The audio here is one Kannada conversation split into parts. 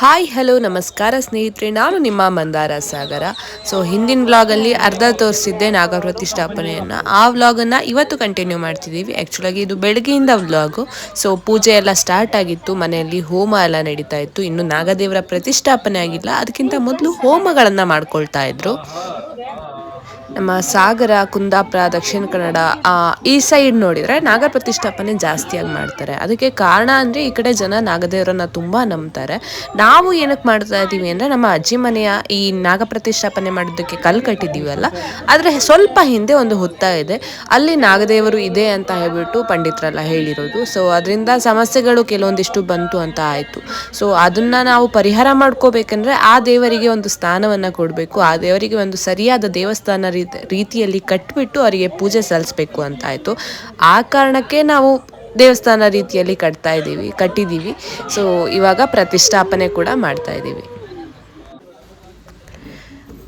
ಹಾಯ್ ಹಲೋ ನಮಸ್ಕಾರ ಸ್ನೇಹಿತರೆ. ನಾನು ನಿಮ್ಮ ಮಂದಾರ ಸಾಗರ. ಸೊ ಹಿಂದಿನ ವ್ಲಾಗಲ್ಲಿ ಅರ್ಧ ತೋರಿಸಿದ್ದೆ ನಾಗ ಪ್ರತಿಷ್ಠಾಪನೆಯನ್ನು ಆ ವ್ಲಾಗನ್ನು ಇವತ್ತು ಕಂಟಿನ್ಯೂ ಮಾಡ್ತಿದ್ದೀವಿ. ಆ್ಯಕ್ಚುಲಾಗಿ ಇದು ಬೆಳಗ್ಗೆಯಿಂದ ವ್ಲಾಗು ಸೊ ಪೂಜೆ ಎಲ್ಲ ಸ್ಟಾರ್ಟ್ ಆಗಿತ್ತು. ಮನೆಯಲ್ಲಿ ಹೋಮ ಎಲ್ಲ ನಡೀತಾ ಇತ್ತು. ಇನ್ನು ನಾಗದೇವರ ಪ್ರತಿಷ್ಠಾಪನೆ ಆಗಿಲ್ಲ. ಅದಕ್ಕಿಂತ ಮೊದಲು ಹೋಮಗಳನ್ನು ಮಾಡ್ಕೊಳ್ತಾ ಇದ್ರು. ನಮ್ಮ ಸಾಗರ, ಕುಂದಾಪುರ, ದಕ್ಷಿಣ ಕನ್ನಡ ಈ ಸೈಡ್ ನೋಡಿದರೆ ನಾಗ ಪ್ರತಿಷ್ಠಾಪನೆ ಜಾಸ್ತಿಯಾಗಿ ಮಾಡ್ತಾರೆ. ಅದಕ್ಕೆ ಕಾರಣ ಅಂದರೆ ಈ ಕಡೆ ಜನ ನಾಗದೇವರನ್ನ ತುಂಬ ನಂಬ್ತಾರೆ. ನಾವು ಏನಕ್ಕೆ ಮಾಡ್ತಾ ಇದ್ದೀವಿ ಅಂದರೆ ನಮ್ಮ ಅಜ್ಜಿ ಮನೆಯ ಈ ನಾಗ ಪ್ರತಿಷ್ಠಾಪನೆ ಮಾಡೋದಕ್ಕೆ ಕಲ್ಲು ಕಟ್ಟಿದ್ದೀವಲ್ಲ ಆದರೆ ಸ್ವಲ್ಪ ಹಿಂದೆ ಒಂದು ಹುತ್ತ ಇದೆ. ಅಲ್ಲಿ ನಾಗದೇವರು ಇದೆ ಅಂತ ಹೇಳ್ಬಿಟ್ಟು ಪಂಡಿತರೆಲ್ಲ ಹೇಳಿರೋದು. ಸೊ ಅದರಿಂದ ಸಮಸ್ಯೆಗಳು ಕೆಲವೊಂದಿಷ್ಟು ಬಂತು ಅಂತ ಆಯಿತು. ಸೊ ಅದನ್ನು ನಾವು ಪರಿಹಾರ ಮಾಡ್ಕೋಬೇಕಂದ್ರೆ ಆ ದೇವರಿಗೆ ಒಂದು ಸ್ಥಾನವನ್ನು ಕೊಡಬೇಕು. ಆ ದೇವರಿಗೆ ಒಂದು ಸರಿಯಾದ ದೇವಸ್ಥಾನ ರೀತಿಯಲ್ಲಿ ಕಟ್ಬಿಟ್ಟು ಅವರಿಗೆ ಪೂಜೆ ಸಲ್ಲಿಸ್ಬೇಕು ಅಂತ ಆಯಿತು. ಆ ಕಾರಣಕ್ಕೆ ನಾವು ದೇವಸ್ಥಾನ ರೀತಿಯಲ್ಲಿ ಕಟ್ತಾ ಇದ್ದೀವಿ, ಕಟ್ಟಿದ್ದೀವಿ. ಸೊ ಇವಾಗ ಪ್ರತಿಷ್ಠಾಪನೆ ಕೂಡ ಮಾಡ್ತಾ ಇದ್ದೀವಿ.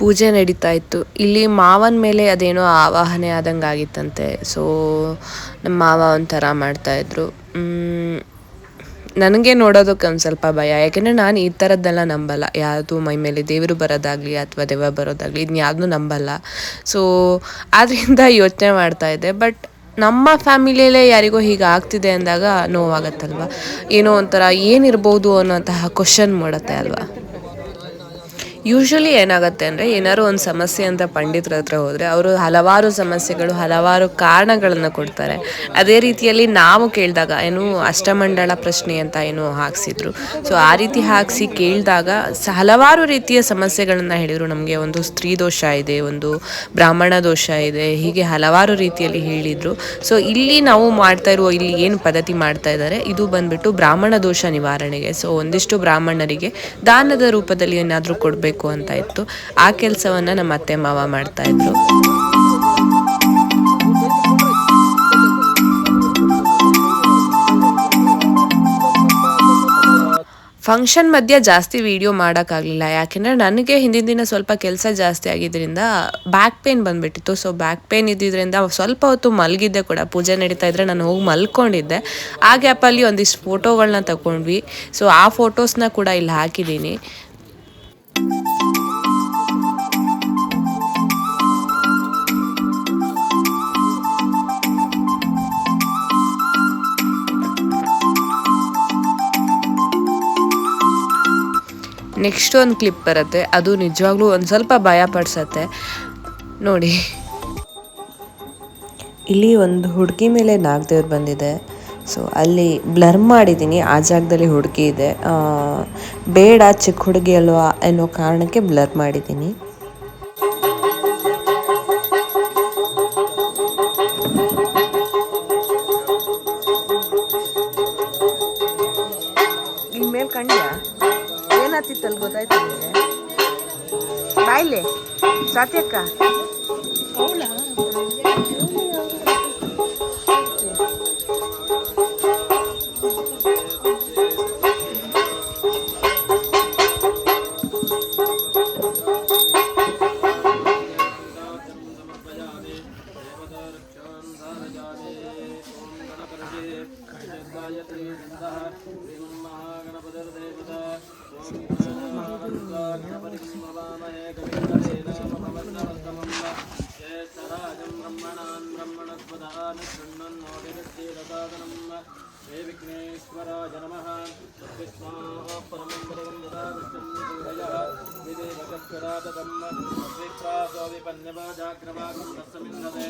ಪೂಜೆ ನಡೀತಾ ಇತ್ತು. ಇಲ್ಲಿ ಮಾವನ ಮೇಲೆ ಅದೇನೋ ಆವಾಹನೆ ಆದಂಗೆ ಆಗಿತ್ತಂತೆ ಸೊ ನಮ್ಮ ಮಾವ ಒಂಥರ ಮಾಡ್ತಾಯಿದ್ರು ನನಗೆ ನೋಡೋದಕ್ಕೆ ಒಂದು ಸ್ವಲ್ಪ ಭಯ. ಯಾಕೆಂದರೆ ನಾನು ಈ ಥರದ್ದೆಲ್ಲ ನಂಬಲ್ಲ. ಯಾವುದು ಮೈ ಮೇಲೆ ದೇವರು ಬರೋದಾಗಲಿ ಅಥವಾ ದೆವ್ವ ಬರೋದಾಗಲಿ ಇದನ್ನ ಯಾವುದೂ ನಂಬಲ್ಲ. ಸೊ ಆದ್ದರಿಂದ ಯೋಚನೆ ಮಾಡ್ತಾ ಇದ್ದೆ. ಬಟ್ ನಮ್ಮ ಫ್ಯಾಮಿಲಿಯಲ್ಲೇ ಯಾರಿಗೋ ಹೀಗೆ ಆಗ್ತಿದೆ ಅಂದಾಗ ನೋವಾಗತ್ತಲ್ವ? ಏನೋ ಒಂಥರ ಏನಿರ್ಬೋದು ಅನ್ನೋಂತಹ ಕ್ವಶನ್ ಮಾಡುತ್ತೆ ಅಲ್ವಾ? ಯೂಶ್ವಲಿ ಏನಾಗುತ್ತೆ ಅಂದರೆ ಏನಾದ್ರು ಒಂದು ಸಮಸ್ಯೆ ಅಂತ ಪಂಡಿತರ ಹತ್ರ ಹೋದರೆ ಅವರು ಹಲವಾರು ಸಮಸ್ಯೆಗಳು, ಹಲವಾರು ಕಾರಣಗಳನ್ನು ಕೊಡ್ತಾರೆ. ಅದೇ ರೀತಿಯಲ್ಲಿ ನಾವು ಕೇಳಿದಾಗ ಏನು ಅಷ್ಟಮಂಡಳ ಪ್ರಶ್ನೆ ಅಂತ ಏನು ಹಾಕ್ಸಿದ್ರು. ಸೊ ಆ ರೀತಿ ಹಾಕಿಸಿ ಕೇಳಿದಾಗ ಹಲವಾರು ರೀತಿಯ ಸಮಸ್ಯೆಗಳನ್ನು ಹೇಳಿದರು. ನಮಗೆ ಒಂದು ಸ್ತ್ರೀ ದೋಷ ಇದೆ, ಒಂದು ಬ್ರಾಹ್ಮಣ ದೋಷ ಇದೆ, ಹೀಗೆ ಹಲವಾರು ರೀತಿಯಲ್ಲಿ ಹೇಳಿದರು. ಸೊ ಇಲ್ಲಿ ನಾವು ಮಾಡ್ತಾ ಇರುವ, ಇಲ್ಲಿ ಏನು ಪದ್ಧತಿ ಮಾಡ್ತಾ ಇದ್ದಾರೆ, ಇದು ಬಂದ್ಬಿಟ್ಟು ಬ್ರಾಹ್ಮಣ ದೋಷ ನಿವಾರಣೆಗೆ. ಸೊ ಒಂದಿಷ್ಟು ಬ್ರಾಹ್ಮಣರಿಗೆ ದಾನದ ರೂಪದಲ್ಲಿ ಏನಾದರೂ ಕೊಡಬೇಕು ಅಂತ ಇತ್ತು. ಆ ಕೆಲಸವನ್ನು ನಮ್ಮ ಅತ್ತೆ ಮಾವ ಮಾಡ್ತಾ ಇದ್ರು. ಫಂಕ್ಷನ್ ಮಧ್ಯ ಜಾಸ್ತಿ ವಿಡಿಯೋ ಮಾಡೋಕ್ಕಾಗಲಿಲ್ಲ. ಯಾಕೆಂದರೆ ನನಗೆ ಹಿಂದಿನ ದಿನ ಸ್ವಲ್ಪ ಕೆಲಸ ಜಾಸ್ತಿ ಆಗಿದ್ದರಿಂದ ಬ್ಯಾಕ್ ಪೇನ್ ಬಂದುಬಿಟ್ಟಿತ್ತು. ಸೊ ಬ್ಯಾಕ್ ಪೇನ್ ಇದ್ದಿದ್ದರಿಂದ ಸ್ವಲ್ಪ ಹೊತ್ತು ಮಲಗಿದ್ದೆ ಕೂಡ. ಪೂಜೆ ನಡೀತಾ ಇದ್ರೆ ನಾನು ಹೋಗಿ ಮಲ್ಕೊಂಡಿದ್ದೆ. ಆ ಗ್ಯಾಪಲ್ಲಿ ಒಂದಿಷ್ಟು ಫೋಟೋಗಳನ್ನ ತಗೊಂಡ್ವಿ. ಸೊ ಆ ಫೋಟೋಸ್ನ ಕೂಡ ಇಲ್ಲಿ ಹಾಕಿದ್ದೀನಿ. ನೆಕ್ಸ್ಟ್ ಒಂದು ಕ್ಲಿಪ್ ಬರುತ್ತೆ. ಅದು ನಿಜವಾಗ್ಲೂ ಒಂದು ಸ್ವಲ್ಪ ಭಯ ಪಡಿಸತ್ತೆ. ನೋಡಿ. ಇಲ್ಲಿ ಒಂದು ಹುಡುಗಿ ಮೇಲೆ ನಾಗದೇವ್ರು ಬಂದಿದೆ. ಸೊ ಅಲ್ಲಿ ಬ್ಲರ್ ಮಾಡಿದ್ದೀನಿ ಆ ಜಾಗದಲ್ಲಿ ಹುಡುಗಿ ಇದೆ. ಬೇಡ ಚಿಕ್ಕ ಹುಡುಗಿ ಅಲ್ವಾ ಅನ್ನೋ ಕಾರಣಕ್ಕೆ ಬ್ಲರ್ ಮಾಡಿದ್ದೀನಿ ಮೇಲ್ ಕಂಡ್ಯಾ ಗೊತ್ತಾಯ್ತು ನಿಮಗೆ ಬಾಯ್ಲೆ ಸಾತ್ಯಕ್ಕ గాయత్రీ శ్రీమన్మహాగణపతిర్దేవత స్వామిపరిస్మరామహే కవిందేనామస్తమం జ్యేష్టరాజం బ్రహ్మణాన్ బ్రహ్మణస్పదా నిశృణ్వన్నోటిరక్షీరసాదనం హే విఘ్నేశ్వరాజ నమ విష్ణా పరమం పదం యదా విష్ణుయ విదేవకస్వరాతమ్మ విప్రాసో విపన్యవాజాగ్రవాకం దశమిందే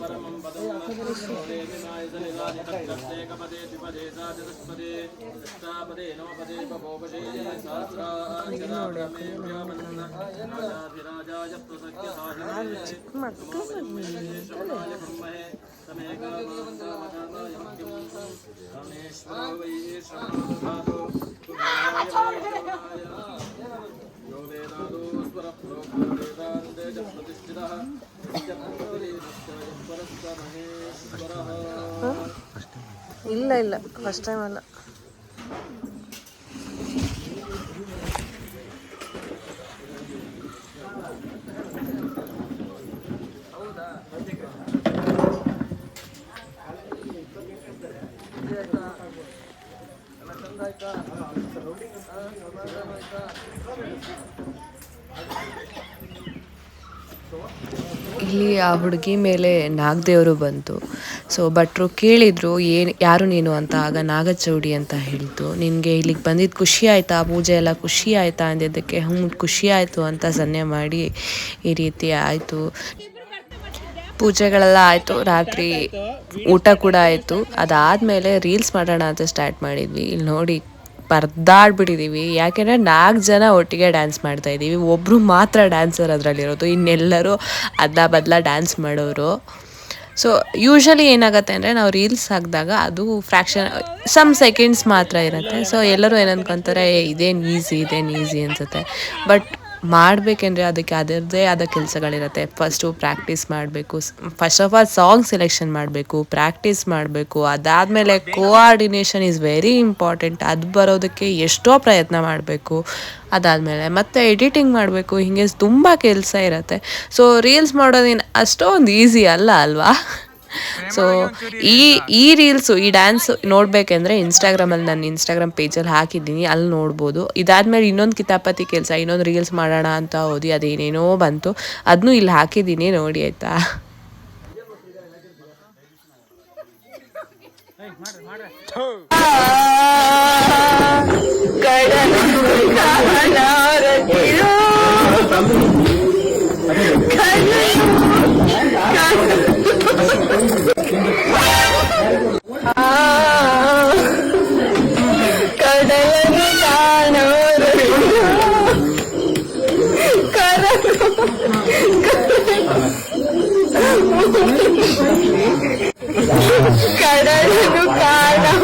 परमं पदं नमस्ते विनायजलिलादितत्ते कपदे द्विपदे साजदस्पदे दृष्टापदे नवपदे पपोपदे सहस्राक्षराधिराजाय प्रसक्य साहिने ब्रह्महे समेकामासामदानाय मध्यं रामेश्वरो वै श्रमो धातो ಇಲ್ಲ ಇಲ್ಲ ಫಸ್ಟ್ ಟೈಮ್ ಅಲ್ಲ ಇಲ್ಲಿ ಆ ಹುಡುಗಿ ಮೇಲೆ ನಾಗದೇವರು ಬಂತು. ಸೊ ಭಟ್ರು ಕೇಳಿದ್ರು, ಏನು, ಯಾರು ನೀನು ಅಂತ? ಆಗ ನಾಗಚೌಡಿ ಅಂತ ಹೇಳಿತು ನಿನಗೆ ಇಲ್ಲಿಗೆ ಬಂದಿದ್ದು ಖುಷಿ ಆಯ್ತಾ? ಪೂಜೆ ಎಲ್ಲ ಖುಷಿ ಆಯ್ತಾ? ಅಂದಿದ್ದಕ್ಕೆ ಹ್ಞೂ ಖುಷಿ ಆಯಿತು ಅಂತ ಸನ್ನೆ ಮಾಡಿ, ಈ ರೀತಿ ಆಯಿತು. ಪೂಜೆಗಳೆಲ್ಲ ಆಯಿತು, ರಾತ್ರಿ ಊಟ ಕೂಡ ಆಯಿತು. ಅದಾದಮೇಲೆ ರೀಲ್ಸ್ ಮಾಡೋಣ ಅಂತ ಸ್ಟಾರ್ಟ್ ಮಾಡಿದ್ವಿ. ಇಲ್ಲಿ ನೋಡಿ ಪರ್ದಾಡ್ಬಿಟ್ಟಿದ್ದೀವಿ ಯಾಕೆಂದರೆ ನಾಲ್ಕು ಜನ ಒಟ್ಟಿಗೆ ಡ್ಯಾನ್ಸ್ ಮಾಡ್ತಾ ಇದ್ದೀವಿ. ಒಬ್ಬರು ಮಾತ್ರ ಡ್ಯಾನ್ಸರ್ ಅದರಲ್ಲಿರೋದು. ಇನ್ನೆಲ್ಲರೂ ಅದ ಬದಲ ಡ್ಯಾನ್ಸ್ ಮಾಡೋರು. ಸೊ ಯೂಶಲಿ ಏನಾಗುತ್ತೆ ಅಂದರೆ ನಾವು ರೀಲ್ಸ್ ಹಾಕಿದಾಗ ಅದು ಫ್ರ್ಯಾಕ್ಷನ್ ಸಮ್ ಸೆಕೆಂಡ್ಸ್ ಮಾತ್ರ ಇರುತ್ತೆ. ಸೊ ಎಲ್ಲರೂ ಏನು ಅನ್ಕೊತಾರೆ "ಏ, ಇದೇನು ಈಸಿ ಇದೇನು ಈಸಿ ಅನ್ಸುತ್ತೆ. ಬಟ್ ಮಾಡಬೇಕೆಂದ್ರೆ ಅದಕ್ಕೆ ಅದರದ್ದೇ ಆದ ಕೆಲಸಗಳಿರುತ್ತೆ. ಫಸ್ಟು ಪ್ರಾಕ್ಟೀಸ್ ಮಾಡಬೇಕು first of all song selection ಮಾಡಬೇಕು ಪ್ರಾಕ್ಟೀಸ್ ಮಾಡಬೇಕು. ಅದಾದಮೇಲೆ ಕೋಆರ್ಡಿನೇಷನ್ ಈಸ್ ವೆರಿ ಇಂಪಾರ್ಟೆಂಟ್ ಅದು ಬರೋದಕ್ಕೆ ಎಷ್ಟೋ ಪ್ರಯತ್ನ ಮಾಡಬೇಕು. ಅದಾದಮೇಲೆ ಮತ್ತೆ ಎಡಿಟಿಂಗ್ ಮಾಡಬೇಕು, ಹೀಗೆ ತುಂಬ ಕೆಲಸ ಇರುತ್ತೆ. ಸೊ ರೀಲ್ಸ್ ಮಾಡೋದೇನು ಅಷ್ಟೊಂದು ಈಸಿ ಅಲ್ಲ ಅಲ್ವಾ? ಸೊ ಈ ಈ ರೀಲ್ಸು ಈ ಡ್ಯಾನ್ಸ್ ನೋಡಬೇಕೆಂದ್ರೆ ಇನ್ಸ್ಟಾಗ್ರಾಮಲ್ಲಿ ನಾನು ಇನ್ಸ್ಟಾಗ್ರಾಮ್ ಪೇಜಲ್ಲಿ ಹಾಕಿದ್ದೀನಿ ಅಲ್ಲಿ ನೋಡ್ಬೋದು. ಇದಾದಮೇಲೆ ಇನ್ನೊಂದು ಕಿತಾಪತಿ ಕೆಲಸ ಇನ್ನೊಂದು ರೀಲ್ಸ್ ಮಾಡೋಣ ಅಂತ ಓದಿ ಅದೇನೇನೋ ಬಂತು ಅದನ್ನೂ ಇಲ್ಲಿ ಹಾಕಿದ್ದೀನಿ ನೋಡಿ ಆಯಿತಾ? ಮಾಡ್ರಿ ఎడలకు కారణం